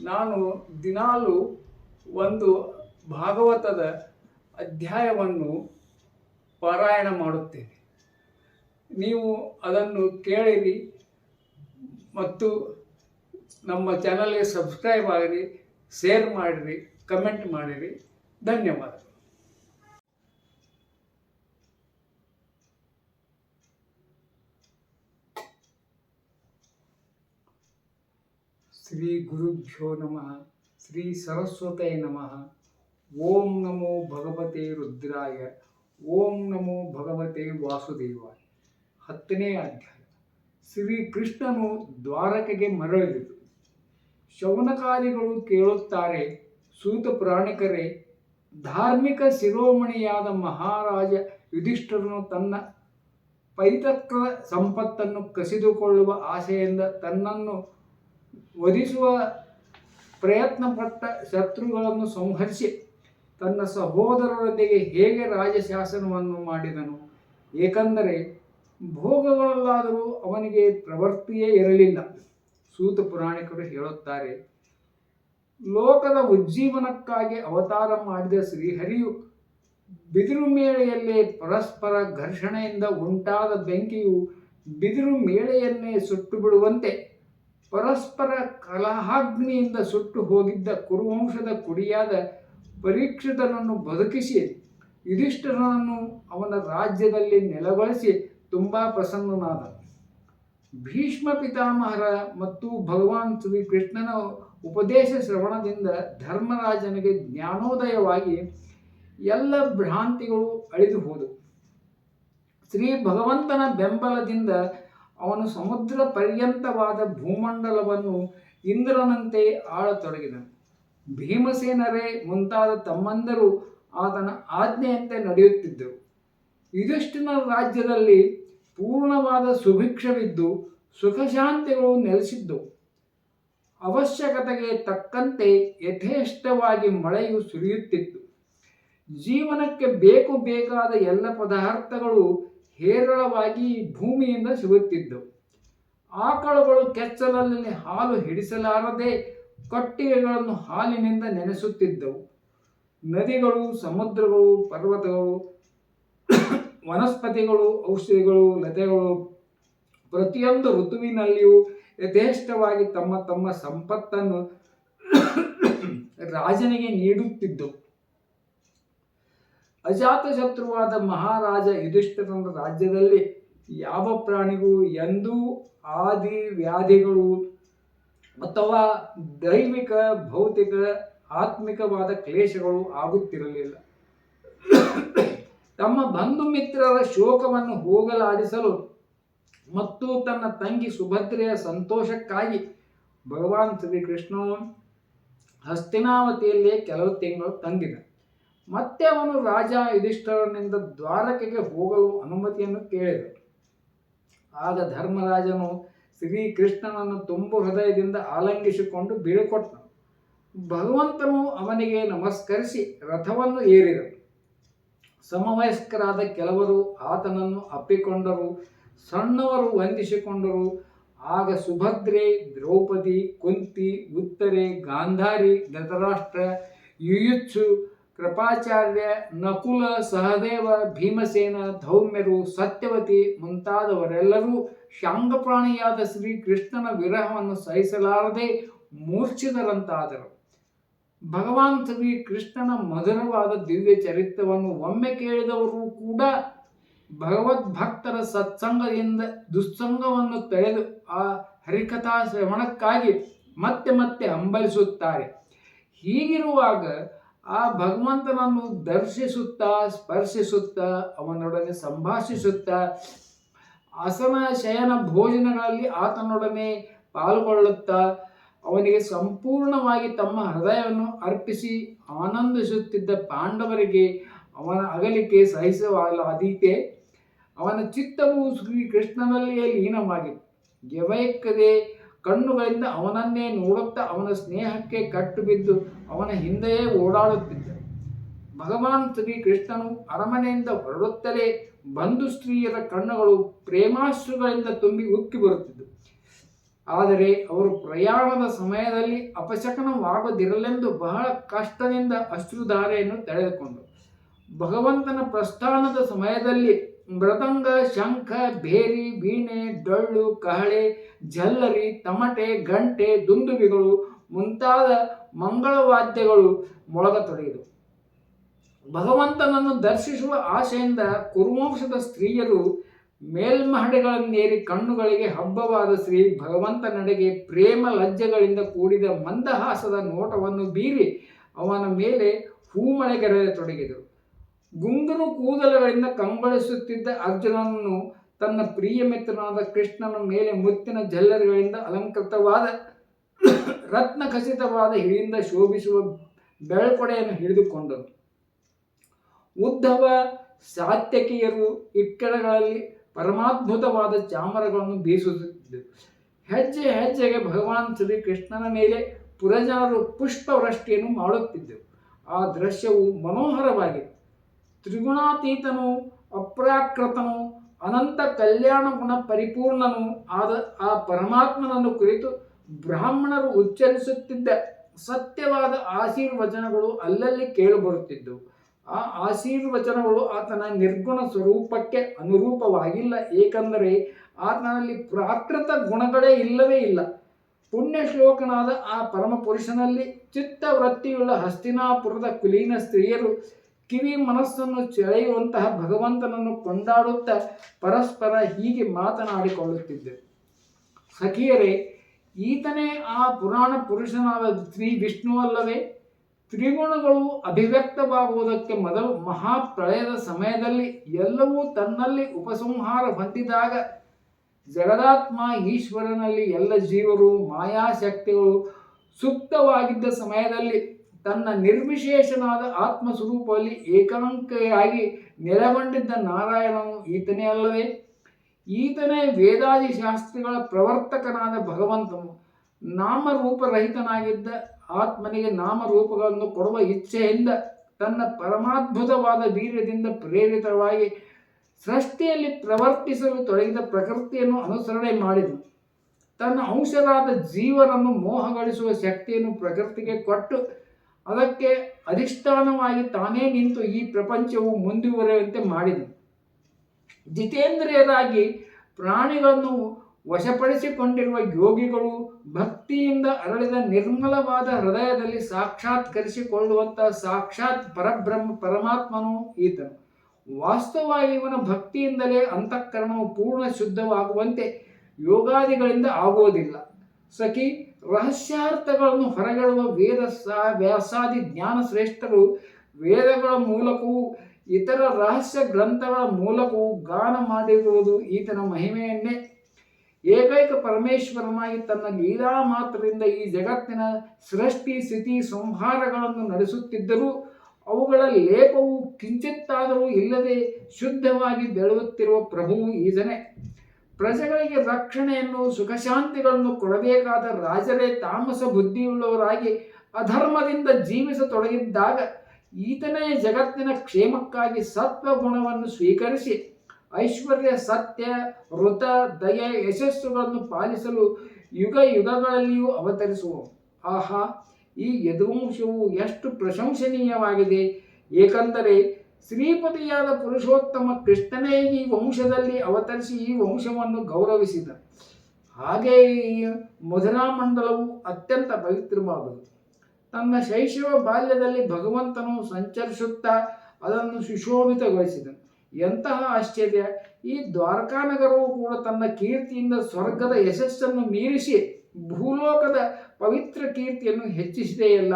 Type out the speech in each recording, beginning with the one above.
ನಾನು ದಿನಾಲು ಒಂದು ಭಾಗವತದ ಅಧ್ಯಾಯವನ್ನು ಪಾರಾಯಣ ಮಾಡುತ್ತೇನೆ. ನೀವು ಅದನ್ನು ಕೇಳಿರಿ ಮತ್ತು ನಮ್ಮ ಚಾನಲ್ಗೆ ಸಬ್ಸ್ಕ್ರೈಬ್ ಆಗಿರಿ, ಶೇರ್ ಮಾಡಿರಿ, ಕಮೆಂಟ್ ಮಾಡಿರಿ. ಧನ್ಯವಾದಗಳು. ಶ್ರೀ ಗುರುಭ್ಯೋ ನಮಃ. ಶ್ರೀ ಸರಸ್ವತೇ ನಮಃ. ಓಂ ನಮೋ ಭಗವತೆ ರುದ್ರಾಯ. ಓಂ ನಮೋ ಭಗವತೆ ವಾಸುದೇವಾಯ. ಹತ್ತನೇ ಅಧ್ಯಾಯ. ಶ್ರೀ ಕೃಷ್ಣನು ದ್ವಾರಕೆಗೆ ಮರಳಿದರು ಶೌನಕಾರಿಗಳು ಕೇಳುತ್ತಾರೆ, ಸೂತ ಪ್ರಾಣಿಕರೇ, ಧಾರ್ಮಿಕ ಶಿರೋಮಣಿಯಾದ ಮಹಾರಾಜ ಯುಧಿಷ್ಠರನು ತನ್ನ ಪೈತಕ್ರ ಸಂಪತ್ತನ್ನು ಕಸಿದುಕೊಳ್ಳುವ ಆಸೆಯಿಂದ ತನ್ನನ್ನು ವಧಿಸುವ ಪ್ರಯತ್ನಪಟ್ಟ ಶತ್ರುಗಳನ್ನು ಸಂಹರಿಸಿ ತನ್ನ ಸಹೋದರರೊಂದಿಗೆ ಹೇಗೆ ರಾಜಶಾಸನವನ್ನು ಮಾಡಿದನು? ಏಕೆಂದರೆ ಭೋಗಗಳಲ್ಲಾದರೂ ಅವನಿಗೆ ಪ್ರವೃತ್ತಿಯೇ ಇರಲಿಲ್ಲ. ಸೂತ ಪುರಾಣಿಕರು ಹೇಳುತ್ತಾರೆ, ಲೋಕದ ಉಜ್ಜೀವನಕ್ಕಾಗಿ ಅವತಾರ ಮಾಡಿದ ಶ್ರೀಹರಿಯು ಬಿದಿರು ಮೇಳೆಯಲ್ಲೇ ಪರಸ್ಪರ ಘರ್ಷಣೆಯಿಂದ ಉಂಟಾದ ಬೆಂಕಿಯು ಬಿದಿರು ಮೇಳೆಯನ್ನೇ ಸುಟ್ಟು ಬಿಡುವಂತೆ ಪರಸ್ಪರ ಕಲಹಾಗ್ನಿಯಿಂದ ಸುಟ್ಟು ಹೋಗಿದ್ದ ಕುರುವಂಶದ ಕುಡಿಯಾದ ಪರೀಕ್ಷಿತನನ್ನು ಬದುಕಿಸಿ ಯುಧಿಷ್ಠರನನ್ನು ಅವನ ರಾಜ್ಯದಲ್ಲಿ ನೆಲೆಗೊಳಿಸಿ ತುಂಬ ಪ್ರಸನ್ನನಾದ. ಭೀಷ್ಮ ಪಿತಾಮಹರ ಮತ್ತು ಭಗವಾನ್ ಶ್ರೀಕೃಷ್ಣನ ಉಪದೇಶ ಶ್ರವಣದಿಂದ ಧರ್ಮರಾಜನಿಗೆ ಜ್ಞಾನೋದಯವಾಗಿ ಎಲ್ಲ ಭ್ರಾಂತಿಗಳು ಅಳಿದು ಹೋದವು ಶ್ರೀ ಭಗವಂತನ ಬೆಂಬಲದಿಂದ ಅವನು ಸಮುದ್ರ ಪರ್ಯಂತವಾದ ಭೂಮಂಡಲವನ್ನು ಇಂದ್ರನಂತೆ ಆಳತೊಡಗಿದನು. ಭೀಮಸೇನರೇ ಮುಂತಾದ ತಮ್ಮಂದರು ಆತನ ಆಜ್ಞೆಯಂತೆ ನಡೆಯುತ್ತಿದ್ದರು. ಯುಧಿಷ್ಠಿನ ರಾಜ್ಯದಲ್ಲಿ ಪೂರ್ಣವಾದ ಸುಭಿಕ್ಷವಿದ್ದು ಸುಖಶಾಂತಿಗಳು ನೆಲೆಸಿದ್ದವು. ಅವಶ್ಯಕತೆಗೆ ತಕ್ಕಂತೆ ಯಥೇಷ್ಟವಾಗಿ ಮಳೆಯು ಸುರಿಯುತ್ತಿತ್ತು. ಜೀವನಕ್ಕೆ ಬೇಕು ಬೇಕಾದ ಎಲ್ಲ ಪದಾರ್ಥಗಳು ಹೇರಳವಾಗಿ ಭೂಮಿಯಿಂದ ಸಿಗುತ್ತಿದ್ದವು ಆಕಳುಗಳು ಕೆಚ್ಚಲಲ್ಲಿ ಹಾಲು ಹಿಡಿಸಲಾರದೆ ಕಟ್ಟಿಗೆಗಳನ್ನು ಹಾಲಿನಿಂದ ನೆನೆಸುತ್ತಿದ್ದವು. ನದಿಗಳು, ಸಮುದ್ರಗಳು, ಪರ್ವತಗಳು, ವನಸ್ಪತಿಗಳು, ಔಷಧಿಗಳು, ಲತೆಗಳು ಪ್ರತಿಯೊಂದು ಋತುವಿನಲ್ಲಿಯೂ ಯಥೇಷ್ಟವಾಗಿ ತಮ್ಮ ತಮ್ಮ ಸಂಪತ್ತನ್ನು ರಾಜನಿಗೆ ನೀಡುತ್ತಿದ್ದವು ಅಜಾತಶತ್ರುವಾದ ಮಹಾರಾಜ ಯುಧಿಷ್ಠಿರನ ರಾಜ್ಯದಲ್ಲಿ ಯಾವ ಪ್ರಾಣಿಗೂ ಎಂದೂ ಆದಿ ವ್ಯಾಧಿಗಳು ಅಥವಾ ದೈವಿಕ, ಭೌತಿಕ, ಆತ್ಮಿಕವಾದ ಕ್ಲೇಶಗಳು ಆಗುತ್ತಿರಲಿಲ್ಲ. ತಮ್ಮ ಬಂಧು ಮಿತ್ರರ ಶೋಕವನ್ನು ಹೋಗಲಾಡಿಸಲು ಮತ್ತು ತನ್ನ ತಂಗಿ ಸುಭದ್ರೆಯ ಸಂತೋಷಕ್ಕಾಗಿ ಭಗವಾನ್ ಶ್ರೀಕೃಷ್ಣ ಹಸ್ತಿನಾವತಿಯಲ್ಲೇ ಕೆಲವು ತಿಂಗಳು ತಂಗಿದ. ಮತ್ತೆ ಅವನು ರಾಜ ಯುಧಿಷ್ಠರನಿಂದ ದ್ವಾರಕೆಗೆ ಹೋಗಲು ಅನುಮತಿಯನ್ನು ಕೇಳಿದ ಆಗ ಧರ್ಮರಾಜನು ಶ್ರೀಕೃಷ್ಣನನ್ನು ತುಂಬು ಹೃದಯದಿಂದ ಆಲಂಗಿಸಿಕೊಂಡು ಬೀಳಿಕೊಟ್ಟನು. ಭಗವಂತನು ಅವನಿಗೆ ನಮಸ್ಕರಿಸಿ ರಥವನ್ನು ಏರಿದನು. ಸಮವಯಸ್ಕರಾದ ಕೆಲವರು ಆತನನ್ನು ಅಪ್ಪಿಕೊಂಡರು, ಸಣ್ಣವರು ವಂದಿಸಿಕೊಂಡರು. ಆಗ ಸುಭದ್ರೆ, ದ್ರೌಪದಿ, ಕುಂತಿ, ಉತ್ತರೆ, ಗಾಂಧಾರಿ, ಧೃತರಾಷ್ಟ್ರ, ಯುಯುತ್ಸು ಕೃಪಾಚಾರ್ಯ ನಕುಲ ಸಹದೇವ ಭೀಮಸೇನ ಧೌಮ್ಯರು ಸತ್ಯವತಿ ಮುಂತಾದವರೆಲ್ಲರೂ ಶಾಂಗಪ್ರಾಣಿಯಾದ ಶ್ರೀಕೃಷ್ಣನ ವಿರಹವನ್ನು ಸಹಿಸಲಾರದೆ ಮೂರ್ಛಿತರಂತಾದರು. ಭಗವಾನ್ ಶ್ರೀ ಕೃಷ್ಣನ ಮಧುರವಾದ ದಿವ್ಯ ಚರಿತ್ರವನ್ನು ಒಮ್ಮೆ ಕೇಳಿದವರು ಕೂಡ ಭಗವದ್ಭಕ್ತರ ಸತ್ಸಂಗದಿಂದ ದುಸ್ಸಂಗವನ್ನು ತಳೆದು ಆ ಹರಿಕಥಾ ಶ್ರವಣಕ್ಕಾಗಿ ಮತ್ತೆ ಮತ್ತೆ ಹಂಬಲಿಸುತ್ತಾರೆ. ಹೀಗಿರುವಾಗ ಆ ಭಗವಂತನನ್ನು ದರ್ಶಿಸುತ್ತಾ, ಸ್ಪರ್ಶಿಸುತ್ತಾ, ಅವನೊಡನೆ ಸಂಭಾಷಿಸುತ್ತಾ ಆಸನ ಶಯನ ಭೋಜನಗಳಲ್ಲಿ ಆತನೊಡನೆ ಪಾಲ್ಗೊಳ್ಳುತ್ತಾ, ಅವನಿಗೆ ಸಂಪೂರ್ಣವಾಗಿ ತಮ್ಮ ಹೃದಯವನ್ನು ಅರ್ಪಿಸಿ ಆನಂದಿಸುತ್ತಿದ್ದ ಪಾಂಡವರಿಗೆ ಅವನ ಅಗಲಿಕೆ ಸಹಿಸಲಾದೀತೆ ಅವನ ಚಿತ್ತವು ಶ್ರೀಕೃಷ್ಣನಲ್ಲಿಯೇ ಲೀನವಾಗಿತ್ತು ಯವೈಕ್ಕದೆ ಕಣ್ಣುಗಳಿಂದ ಅವನನ್ನೇ ನೋಡುತ್ತಾ ಅವನ ಸ್ನೇಹಕ್ಕೆ ಕಟ್ಟು ಬಿದ್ದು ಅವನ ಹಿಂದೆಯೇ ಓಡಾಡುತ್ತಿದ್ದ. ಭಗವಾನ್ ಶ್ರೀಕೃಷ್ಣನು ಅರಮನೆಯಿಂದ ಹೊರಡುತ್ತಲೇ ಬಂಧು ಸ್ತ್ರೀಯರ ಕಣ್ಣುಗಳು ಪ್ರೇಮಾಶ್ರುಗಳಿಂದ ತುಂಬಿ ಉಕ್ಕಿ ಬರುತ್ತಿದ್ದವು ಆದರೆ ಅವರು ಪ್ರಯಾಣದ ಸಮಯದಲ್ಲಿ ಅಪಶಕನವಾಗದಿರಲೆಂದು ಬಹಳ ಕಷ್ಟದಿಂದ ಅಶ್ರುಧಾರೆಯನ್ನು ತಡೆದುಕೊಂಡರು. ಭಗವಂತನ ಪ್ರಸ್ಥಾನದ ಸಮಯದಲ್ಲಿ ಮೃದಂಗ ಶಂಖ, ಬೇರಿ ಬೀಣೆ ಡೊಳ್ಳು ಕಹಳೆ ಝಲ್ಲರಿ ತಮಟೆ, ಗಂಟೆ ದುಂದುಬಿಗಳು ಮುಂತಾದ ಮಂಗಳವಾದ್ಯಗಳು ಮೊಳಗತೊಡಗಿದವು ಭಗವಂತನನ್ನು ದರ್ಶಿಸುವ ಆಶೆಯಿಂದ ಕುರುವಂಶದ ಸ್ತ್ರೀಯರು ಮೇಲ್ಮಹಡೆಗಳನ್ನೇರಿ ಕಣ್ಣುಗಳಿಗೆ ಹಬ್ಬವಾದ ಶ್ರೀ ಭಗವಂತನಡೆಗೆ ಪ್ರೇಮ ಲಜ್ಜೆಗಳಿಂದ ಕೂಡಿದ ಮಂದಹಾಸದ ನೋಟವನ್ನು ಬೀರಿ ಅವನ ಮೇಲೆ ಹೂಮಳೆಗೆರೆಯತೊಡಗಿದರು ಗುಂಗುರು ಕೂದಲುಗಳಿಂದ ಕಂಬಳಿಸುತ್ತಿದ್ದ ಅರ್ಜುನನನ್ನು ತನ್ನ ಪ್ರಿಯ ಮಿತ್ರನಾದ ಕೃಷ್ಣನ ಮೇಲೆ ಮುತ್ತಿನ ಜಲ್ಲರಿಗಳಿಂದ ಅಲಂಕೃತವಾದ ರತ್ನ ಖಚಿತವಾದ ಹಿಡಿಯಿಂದ ಶೋಭಿಸುವ ಬೆಳ್ಕೊಡೆಯನ್ನು ಹಿಡಿದುಕೊಂಡರು. ಉದ್ಧವ, ಸಾತ್ಯಕಿಯರು ಇಕ್ಕಡಗಳಲ್ಲಿ ಪರಮಾದ್ಭುತವಾದ ಚಾಮರಗಳನ್ನು ಬೀಸುತ್ತಿದ್ದರು. ಹೆಜ್ಜೆ ಹೆಜ್ಜೆಗೆ ಭಗವಾನ್ ಶ್ರೀಕೃಷ್ಣನ ಮೇಲೆ ಪುರಜನರು ಪುಷ್ಪವೃಷ್ಟಿಯನ್ನು ಮಾಡುತ್ತಿದ್ದರು. ಆ ದೃಶ್ಯವು ಮನೋಹರವಾಗಿತ್ತು. ತ್ರಿಗುಣಾತೀತನು, ಅಪ್ರಾಕೃತನು, ಅನಂತ ಕಲ್ಯಾಣ ಗುಣ ಪರಿಪೂರ್ಣನು ಆದ ಆ ಪರಮಾತ್ಮನನ್ನು ಕುರಿತು ಬ್ರಾಹ್ಮಣರು ಉಚ್ಚರಿಸುತ್ತಿದ್ದ ಸತ್ಯವಾದ ಆಶೀರ್ವಚನಗಳು ಅಲ್ಲಲ್ಲಿ ಕೇಳಿಬರುತ್ತಿದ್ದವು ಆ ಆಶೀರ್ವಚನಗಳು ಆತನ ನಿರ್ಗುಣ ಸ್ವರೂಪಕ್ಕೆ ಅನುರೂಪವಾಗಿಲ್ಲ, ಏಕೆಂದರೆ ಆತನಲ್ಲಿ ಪ್ರಾಕೃತ ಗುಣಗಳೇ ಇಲ್ಲವೇ ಇಲ್ಲ. ಪುಣ್ಯ ಶ್ಲೋಕನಾದ ಆ ಪರಮ ಪುರುಷನಲ್ಲಿ ಚಿತ್ತವೃತ್ತಿಯುಳ್ಳ ಹಸ್ತಿನಾಪುರದ ಕುಲೀನ ಸ್ತ್ರೀಯರು ಕಿವಿ ಮನಸ್ಸನ್ನು ಸೆಳೆಯುವಂತಹ ಭಗವಂತನನ್ನು ಕೊಂಡಾಡುತ್ತಾ ಪರಸ್ಪರ ಹೀಗೆ ಮಾತನಾಡಿಕೊಳ್ಳುತ್ತಿದ್ದರು ಸಖಿಯರೇ, ಈತನೇ ಆ ಪುರಾಣ ಪುರುಷನಾದ ಶ್ರೀ ವಿಷ್ಣುವಲ್ಲವೇ ತ್ರಿಗುಣಗಳು ಅಭಿವ್ಯಕ್ತವಾಗುವುದಕ್ಕೆ ಮೊದಲು ಮಹಾಪ್ರಳಯದ ಸಮಯದಲ್ಲಿ ಎಲ್ಲವೂ ತನ್ನಲ್ಲಿ ಉಪಸಂಹಾರ ಹೊಂದಿದಾಗ ಜಗದಾತ್ಮ ಈಶ್ವರನಲ್ಲಿ ಎಲ್ಲ ಜೀವರು, ಮಾಯಾಶಕ್ತಿಗಳು ಸುಪ್ತವಾಗಿದ್ದ ಸಮಯದಲ್ಲಿ ತನ್ನ ನಿರ್ವಿಶೇಷನಾದ ಆತ್ಮ ಸ್ವರೂಪದಲ್ಲಿ ಏಕಾಂಕೆಯಾಗಿ ನೆಲೆಗೊಂಡಿದ್ದ ನಾರಾಯಣನು ಈತನೇ ಅಲ್ಲವೇ? ಈತನೇ ವೇದಾದಿ ಶಾಸ್ತ್ರಿಗಳ ಪ್ರವರ್ತಕನಾದ ಭಗವಂತನು. ನಾಮರೂಪರಹಿತನಾಗಿದ್ದ ಆತ್ಮನಿಗೆ ನಾಮರೂಪಗಳನ್ನು ಕೊಡುವ ಇಚ್ಛೆಯಿಂದ ತನ್ನ ಪರಮಾದ್ಭುತವಾದ ವೀರ್ಯದಿಂದ ಪ್ರೇರಿತವಾಗಿ ಸೃಷ್ಟಿಯಲ್ಲಿ ಪ್ರವರ್ತಿಸಲು ತೊಡಗಿದ ಪ್ರಕೃತಿಯನ್ನು ಅನುಸರಣೆ ಮಾಡಿದನು. ತನ್ನ ಅಂಶರಾದ ಜೀವನನ್ನು ಮೋಹಗಳಿಸುವ ಶಕ್ತಿಯನ್ನು ಪ್ರಕೃತಿಗೆ ಕೊಟ್ಟು ಅದಕ್ಕೆ ಅಧಿಷ್ಠಾನವಾಗಿ ತಾನೇ ನಿಂತು ಈ ಪ್ರಪಂಚವು ಮುಂದುವರೆಯುವಂತೆ ಮಾಡಿದನು ಜಿತೇಂದ್ರಿಯರಾಗಿ ಪ್ರಾಣಿಗಳನ್ನು ವಶಪಡಿಸಿಕೊಂಡಿರುವ ಯೋಗಿಗಳು ಭಕ್ತಿಯಿಂದ ಅರಳಿದ ನಿರ್ಮಲವಾದ ಹೃದಯದಲ್ಲಿ ಸಾಕ್ಷಾತ್ಕರಿಸಿಕೊಳ್ಳುವಂಥ ಸಾಕ್ಷಾತ್ ಪರಬ್ರಹ್ಮ ಪರಮಾತ್ಮನು ಈತನು. ವಾಸ್ತವವಾಗಿ ಇವನ ಭಕ್ತಿಯಿಂದಲೇ ಅಂತಃಕರಣವು ಪೂರ್ಣ ಶುದ್ಧವಾಗುವಂತೆ ಯೋಗಾದಿಗಳಿಂದ ಆಗುವುದಿಲ್ಲ. ಸಖಿ ರಹಸ್ಯಾರ್ಥಗಳನ್ನು ಹೊರಗೆಳುವ ವೇದ ವ್ಯಾಸಾದಿ ಜ್ಞಾನ ಶ್ರೇಷ್ಠರು ವೇದಗಳ ಮೂಲಕವೂ ಇತರ ರಹಸ್ಯ ಗ್ರಂಥಗಳ ಮೂಲಕವೂ ಗಾನ ಮಾಡಿರುವುದು ಈತನ ಮಹಿಮೆಯನ್ನೇ. ಏಕೈಕ ಪರಮೇಶ್ವರನಾಗಿ ತನ್ನ ಲೀಲಾ ಮಾತ್ರದಿಂದ ಈ ಜಗತ್ತಿನ ಸೃಷ್ಟಿ, ಸ್ಥಿತಿ, ಸಂಹಾರಗಳನ್ನು ನಡೆಸುತ್ತಿದ್ದರೂ ಅವುಗಳ ಲೇಪವು ಕಿಂಚಿತ್ತಾದರೂ ಇಲ್ಲದೆ ಶುದ್ಧವಾಗಿ ಬೆಳೆಯುತ್ತಿರುವ ಪ್ರಭುವು ಈತನೇ ಪ್ರಜೆಗಳಿಗೆ ರಕ್ಷಣೆಯನ್ನು, ಸುಖಶಾಂತಿಗಳನ್ನು ಕೊಡಬೇಕಾದ ರಾಜರೇ ತಾಮಸ ಬುದ್ಧಿಯುಳ್ಳವರಾಗಿ ಅಧರ್ಮದಿಂದ ಜೀವಿಸತೊಡಗಿದ್ದಾಗ ಈತನೇ ಜಗತ್ತಿನ ಕ್ಷೇಮಕ್ಕಾಗಿ ಸತ್ವ ಗುಣವನ್ನು ಸ್ವೀಕರಿಸಿ ಐಶ್ವರ್ಯ, ಸತ್ಯ ವೃತ ದಯೆ, ಯಶಸ್ಸುಗಳನ್ನು ಪಾಲಿಸಲು ಯುಗ ಯುಗಗಳಲ್ಲಿಯೂ ಅವತರಿಸುವ ಆಹಾ, ಈ ಯದುವಂಶವು ಎಷ್ಟು ಪ್ರಶಂಸನೀಯವಾಗಿದೆ. ಏಕೆಂದರೆ ಶ್ರೀಪತಿಯಾದ ಪುರುಷೋತ್ತಮ ಕೃಷ್ಣನೇ ಈ ವಂಶದಲ್ಲಿ ಅವತರಿಸಿ ಈ ವಂಶವನ್ನು ಗೌರವಿಸಿದ. ಹಾಗೆ ಈ ಮಧುರಾ ಮಂಡಲವು ಅತ್ಯಂತ ಪವಿತ್ರವಾದುದು. ತನ್ನ ಶೈಶವ ಬಾಲ್ಯದಲ್ಲಿ ಭಗವಂತನು ಸಂಚರಿಸುತ್ತಾ ಅದನ್ನು ಸುಶೋಭಿತಗೊಳಿಸಿದನು ಎಂತಹ ಆಶ್ಚರ್ಯ! ಈ ದ್ವಾರಕಾನಗರವು ಕೂಡ ತನ್ನ ಕೀರ್ತಿಯಿಂದ ಸ್ವರ್ಗದ ಯಶಸ್ಸನ್ನು ಮೀರಿಸಿ ಭೂಲೋಕದ ಪವಿತ್ರ ಕೀರ್ತಿಯನ್ನು ಹೆಚ್ಚಿಸಿದೆಯಲ್ಲ.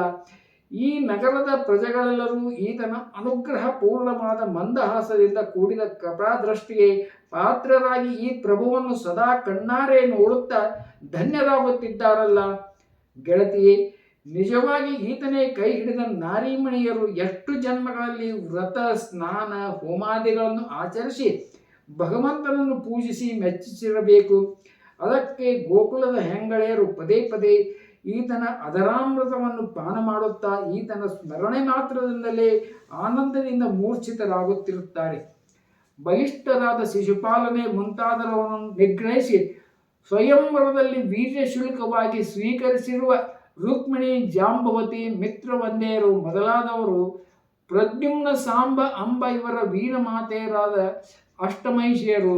ಈ ನಗರದ ಪ್ರಜೆಗಳೆಲ್ಲರೂ ಈತನ ಅನುಗ್ರಹ ಪೂರ್ಣವಾದ ಮಂದಹಾಸದಿಂದ ಕೂಡಿದ ಕೃಪಾದೃಷ್ಟಿಗೆ ಪಾತ್ರರಾಗಿ ಈ ಪ್ರಭುವನ್ನು ಸದಾ ಕಣ್ಣಾರೆ ನೋಡುತ್ತಾ ಧನ್ಯರಾಗುತ್ತಿದ್ದಾರಲ್ಲ. ಗೆಳತಿಯೇ, ನಿಜವಾಗಿ ಈತನೇ ಕೈ ಹಿಡಿದ ನಾರಿಮಣಿಯರು ಎಷ್ಟು ಜನ್ಮಗಳಲ್ಲಿ ವ್ರತ, ಸ್ನಾನ, ಹೋಮಾದಿಗಳನ್ನು ಆಚರಿಸಿ ಭಗವಂತನನ್ನು ಪೂಜಿಸಿ ಮೆಚ್ಚಿಸಿರಬೇಕು. ಅದಕ್ಕೆ ಗೋಕುಲದ ಹೆಂಗಳೆಯರು ಪದೇ ಪದೇ ಈತನ ಅದರಾಮೃತವನ್ನು ಪಾನ ಮಾಡುತ್ತಾ ಈತನ ಸ್ಮರಣೆ ಮಾತ್ರದಿಂದಲೇ ಆನಂದದಿಂದ ಮೂರ್ಛಿತರಾಗುತ್ತಿರುತ್ತಾರೆ. ಬಹಿಷ್ಠರಾದ ಶಿಶುಪಾಲನೆ ಮುಂತಾದವರನ್ನು ನಿಗ್ರಹಿಸಿ ಸ್ವಯಂವರದಲ್ಲಿ ವೀರ್ಯ ಶುಲ್ಕವಾಗಿ ಸ್ವೀಕರಿಸಿರುವ ರುಕ್ಮಿಣಿ ಜಾಂಬವತಿ ಮಿತ್ರವಂದೆಯರು ಮೊದಲಾದವರು ಪ್ರದ್ಯುಮ್ನ ಸಾಂಬ ಅಂಬ ಇವರ ವೀರಮಾತೆಯರಾದ ಅಷ್ಟಮೈಷಿಯರು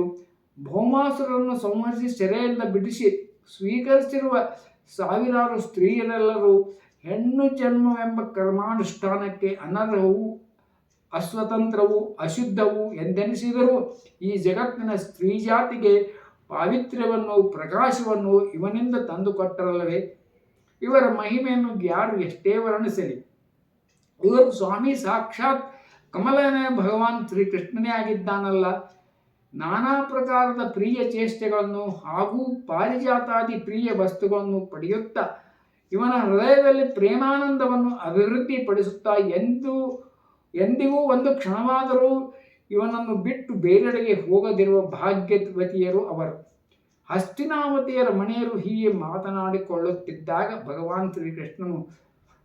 ಭೌಮಾಸುರನ್ನು ಸಂಹರಿಸಿ ಸೆರೆಯಿಂದ ಬಿಡಿಸಿ ಸ್ವೀಕರಿಸಿರುವ ಸಾವಿರಾರು ಸ್ತ್ರೀಯರೆಲ್ಲರೂ ಹೆಣ್ಣು ಜನ್ಮವೆಂಬ ಕರ್ಮಾನುಷ್ಠಾನಕ್ಕೆ ಅನರ್ಹವು, ಅಸ್ವತಂತ್ರವು, ಅಶುದ್ಧವು ಎಂದೆನಿಸಿದರೂ. ಈ ಜಗತ್ತಿನ ಸ್ತ್ರೀ ಜಾತಿಗೆ ಪಾವಿತ್ರ್ಯವನ್ನು, ಪ್ರಕಾಶವನ್ನು ಇವನಿಂದ ತಂದುಕೊಟ್ಟರಲ್ಲವೇ? ಇವರ ಮಹಿಮೆಯನ್ನು ಯಾರು ಎಷ್ಟೇ ವರ್ಣಿಸಲಿ. ಇವರು ಸ್ವಾಮಿ ಸಾಕ್ಷಾತ್ ಕಮಲನೇ ಭಗವಾನ್ ಶ್ರೀಕೃಷ್ಣನೇ ಆಗಿದ್ದಾನಲ್ಲ. ನಾನಾ ಪ್ರಕಾರದ ಪ್ರಿಯ ಚೇಷ್ಟೆಗಳನ್ನು ಹಾಗೂ ಪಾರಿಜಾತಾದಿ ಪ್ರಿಯ ವಸ್ತುಗಳನ್ನು ಪಡೆಯುತ್ತಾ ಇವನ ಹೃದಯದಲ್ಲಿ ಪ್ರೇಮಾನಂದವನ್ನು ಅಭಿವೃದ್ಧಿಪಡಿಸುತ್ತಾ ಎಂದು, ಎಂದಿಗೂ ಒಂದು ಕ್ಷಣವಾದರೂ ಇವನನ್ನು ಬಿಟ್ಟು ಬೇರೆಡೆಗೆ ಹೋಗದಿರುವ ಭಾಗ್ಯವತಿಯರು ಅವರು. ಹಸ್ತಿನಾವತಿಯರ ಮನೆಯರು ಹೀಗೆ ಮಾತನಾಡಿಕೊಳ್ಳುತ್ತಿದ್ದಾಗ ಭಗವಾನ್ ಶ್ರೀಕೃಷ್ಣನು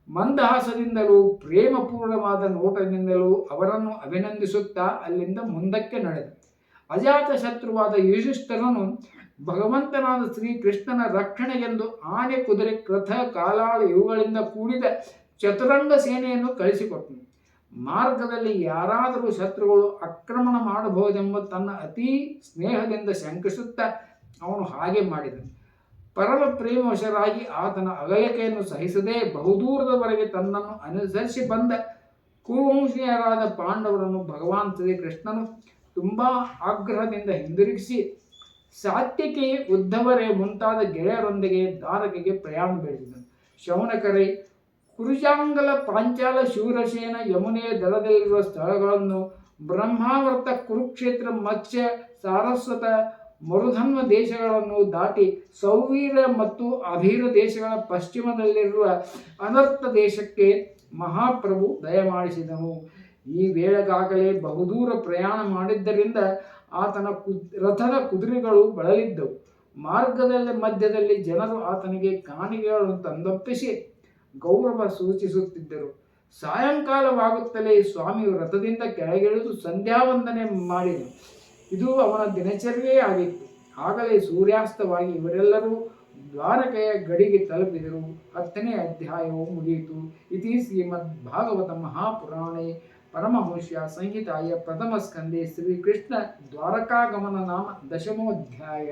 ಮಂದಹಾಸದಿಂದಲೂ ಪ್ರೇಮಪೂರ್ಣವಾದ ನೋಟದಿಂದಲೂ ಅವರನ್ನು ಅಭಿನಂದಿಸುತ್ತಾ ಅಲ್ಲಿಂದ ಮುಂದಕ್ಕೆ ನಡೆದ. ಅಜಾತ ಶತ್ರುವಾದ ಯುಧಿಷ್ಠರನು ಭಗವಂತನಾದ ಶ್ರೀಕೃಷ್ಣನ ರಕ್ಷಣೆಗೆಂದು ಆನೆ ಕುದುರೆ ಕ್ರಥ ಕಾಲಾಳು ಇವುಗಳಿಂದ ಕೂಡಿದ ಚತುರಂಗ ಸೇನೆಯನ್ನು ಕಳಿಸಿಕೊಟ್ಟನು. ಮಾರ್ಗದಲ್ಲಿ ಯಾರಾದರೂ ಶತ್ರುಗಳು ಆಕ್ರಮಣ ಮಾಡಬಹುದೆಂಬ ತನ್ನ ಅತೀ ಸ್ನೇಹದಿಂದ ಶಂಕಿಸುತ್ತಾ ಅವನು ಹಾಗೆ ಮಾಡಿದನು. ಪರಮ ಪ್ರೇಮವಶರಾಗಿ ಆತನ ಅಗಲಿಕೆಯನ್ನು ಸಹಿಸದೆ ಬಹುದೂರದವರೆಗೆ ತನ್ನನ್ನು ಅನುಸರಿಸಿ ಬಂದ ಕುರುವಂಶೀಯರಾದ ಪಾಂಡವರನ್ನು ಭಗವಾನ್ ಶ್ರೀಕೃಷ್ಣನು ತುಂಬ ಆಗ್ರಹದಿಂದ ಹಿಂದಿರುಗಿಸಿ ಸಾತ್ಯಕಿ ಉದ್ಧವರೇ ಮುಂತಾದ ಗೆಳೆಯರೊಂದಿಗೆ ದ್ವಾರಕೆಗೆ ಪ್ರಯಾಣ ಬೆಳೆಸಿದನು ಶೌನಕರೈ ಕುರುಜಾಂಗಲ ಪಾಂಚಾಲ ಶೂರಸೇನ ಯಮುನೆಯ ದಳದಲ್ಲಿರುವ ಸ್ಥಳಗಳನ್ನು ಬ್ರಹ್ಮಾವರ್ತ ಕುರುಕ್ಷೇತ್ರ ಮತ್ಸ್ಯ ಸಾರಸ್ವತ ಮರುಧನ್ವ ದೇಶಗಳನ್ನು ದಾಟಿ ಸೌವೀರ ಮತ್ತು ಅಭೀರ ದೇಶಗಳ ಪಶ್ಚಿಮದಲ್ಲಿರುವ ಅನರ್ಥ ದೇಶಕ್ಕೆ ಮಹಾಪ್ರಭು ದಯಮಾಡಿಸಿದನು. ಈ ವೇಳೆಗಾಗಲೇ ಬಹುದೂರ ಪ್ರಯಾಣ ಮಾಡಿದ್ದರಿಂದ ಆತನ ಕು, ರಥದ ಕುದುರೆಗಳು ಬಳಲಿದ್ದವು. ಮಾರ್ಗದಲ್ಲಿ ಮಧ್ಯದಲ್ಲಿ ಜನರು ಆತನಿಗೆ ಕಾಣಿಗೆಗಳನ್ನು ತಂದೊಪ್ಪಿಸಿ ಗೌರವ ಸೂಚಿಸುತ್ತಿದ್ದರು. ಸಾಯಂಕಾಲವಾಗುತ್ತಲೇ ಸ್ವಾಮಿಯು ರಥದಿಂದ ಕೆಳಗಿಳಿದು ಸಂಧ್ಯಾವಂದನೆ ಮಾಡಿದನು. ಇದು ಅವನ ದಿನಚರ್ಯೇ ಆಗಿತ್ತು. ಆಗಲೇ ಸೂರ್ಯಾಸ್ತವಾಗಿ ಇವರೆಲ್ಲರೂ ದ್ವಾರಕೆಯ ಗಡಿಗೆ ತಲುಪಿದರು. ಹತ್ತನೇ ಅಧ್ಯಾಯವು ಮುಗಿಯಿತು. ಇತಿ ಶ್ರೀಮದ್ ಭಾಗವತ ಮಹಾಪುರಾಣೆ परमहंस्या संहिताय प्रथमस्कन्दे श्रीकृष्णद्वारकागमननाम दशमोऽध्याय।